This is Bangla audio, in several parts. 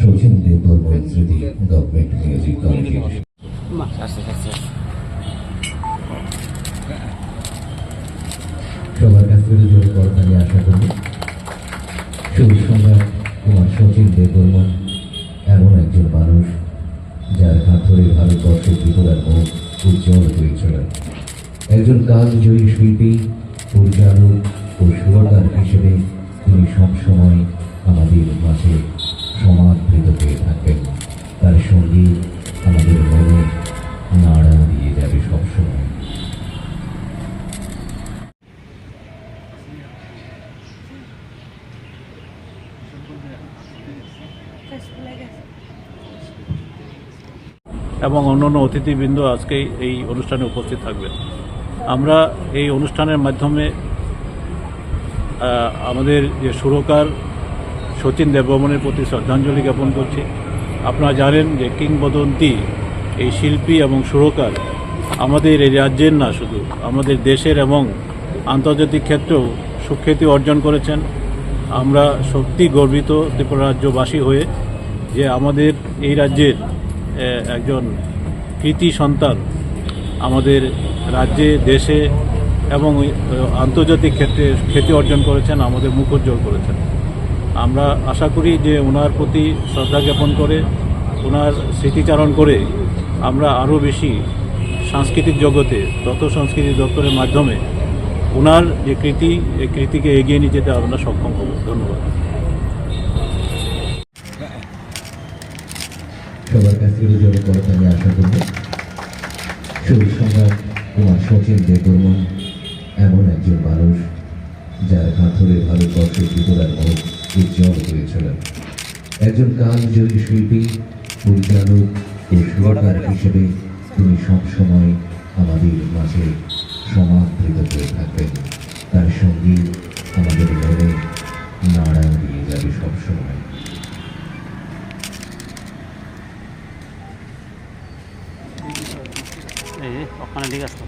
শচীন দেববর্মন স্মৃতি গভর্নমেন্ট মিউজিক আস্তে সবার কাছ থেকে জোর করতালি আশা করি সুর সম্রাট কুমার শচীন দেববর্মন এমন একজন মানুষ যার হাত ধরে ভারতবর্ষের ত্রিপুরার মুখ উজ্জ্বল হয়েছিলেন একজন কালজয়ী শিল্পী পরিচালক ও সুরকার হিসেবে তিনি সবসময় আমাদের মাঝে সমাদৃত হয়ে থাকবেন তার সংগীত আমাদের মনে নাড়া দিয়ে যাবে সবসময় এবং অন্যান্য অতিথিবৃন্দ আজকে এই অনুষ্ঠানে উপস্থিত থাকবেন। আমরা এই অনুষ্ঠানের মাধ্যমে আমাদের যে সুরকার সচিন দেববর্মনের প্রতি শ্রদ্ধাঞ্জলি জ্ঞাপন করছি। আপনারা জানেন যে কিংবদন্তি এই শিল্পী এবং সুরকার আমাদের এই রাজ্যের না শুধু, আমাদের দেশের এবং আন্তর্জাতিক ক্ষেত্রেও সুখ্যাতি অর্জন করেছেন। আমরা সত্যি গর্বিত ত্রিপুরা রাজ্যবাসী হয়ে যে আমাদের এই রাজ্যের একজন কৃতি সন্তান আমাদের রাজ্যে, দেশে এবং আন্তর্জাতিক ক্ষেত্রে খ্যাতি অর্জন করেছেন, আমাদের মুখ উজ্জ্বল করেছেন। আমরা আশা করি যে ওনার প্রতি শ্রদ্ধা জ্ঞাপন করে, ওনার স্মৃতিচারণ করে আমরা আরও বেশি সাংস্কৃতিক জগতে, তথ্য সংস্কৃতি দপ্তরের মাধ্যমে ওনার যে কৃতি এই কৃতিকে এগিয়ে নিয়ে যেতে আমরা সক্ষম হব। ধন্যবাদ। সবার কাছ থেকে জোর করতালি আশা করব। সুর সম্রাট কুমার শচীন দেববর্মন এমন একজন মানুষ যার ধরে ভারতবর্ষের ত্রিপুরার মুখ উজ্জ্বল হয়েছিলেন একজন কালজয়ী শিল্পী, পরিচালক ও সুরকার হিসেবে তিনি সবসময় আমাদের মাঝে সমাদৃত হয়ে থাকবেন তার সংগীত আমাদের মনে নাড়া দিয়ে যাবে সবসময় ওখানে ঠিক আছে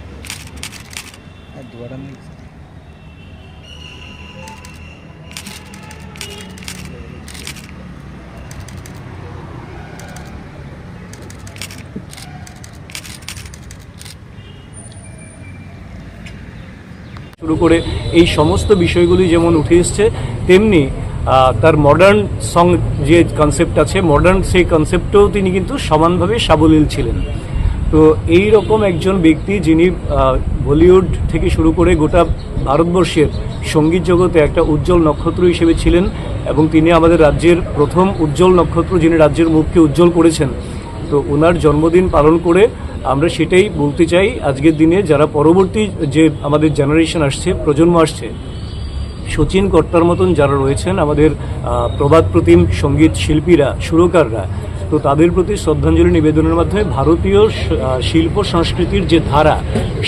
শুরু করে এই সমস্ত বিষয়গুলি যেমন উঠে এসছে, তেমনি তার মডার্ন সং যে কনসেপ্ট আছে মডার্ন সেই কনসেপ্টেও তিনি কিন্তু সমানভাবে সাবলীল ছিলেন। তো এই রকম একজন ব্যক্তি যিনি বলিউড থেকে শুরু করে গোটা ভারতবর্ষের সংগীত জগতে একটা উজ্জ্বল নক্ষত্র হিসেবে ছিলেন এবং তিনি আমাদের রাজ্যের প্রথম উজ্জ্বল নক্ষত্র যিনি রাজ্যের মুখকে উজ্জ্বল করেছেন তো ওনার জন্মদিন পালন করে আমরা সেটাই বলতে চাই, আজকের দিনে যারা পরবর্তী যে আমাদের জেনারেশন আসছে, প্রজন্ম আসছে সচিন কর্তার মতন যারা রয়েছেন, আমাদের প্রবাদ প্রতিম সংগীত শিল্পীরা, সুরকাররা, তো তাদের প্রতি শ্রদ্ধাঞ্জলি নিবেদনের মাধ্যমে ভারতীয় শিল্প সংস্কৃতির যে ধারা,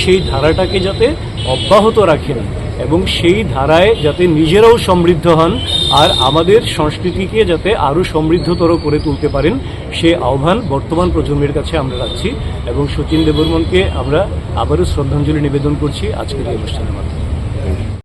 সেই ধারাটাকে যাতে অব্যাহত রাখেন। এবং সেই ধারায় যাতে নিজেরাও সমৃদ্ধ হন আর আমাদের সংস্কৃতিকে যাতে আরও সমৃদ্ধতর করে তুলতে পারেন, সে আহ্বান বর্তমান প্রজন্মের কাছে আমরা রাখছি এবং সচিন দেববর্মনকে আমরা আবারও শ্রদ্ধাঞ্জলি নিবেদন করছি আজকের এই অনুষ্ঠানের মাধ্যমে।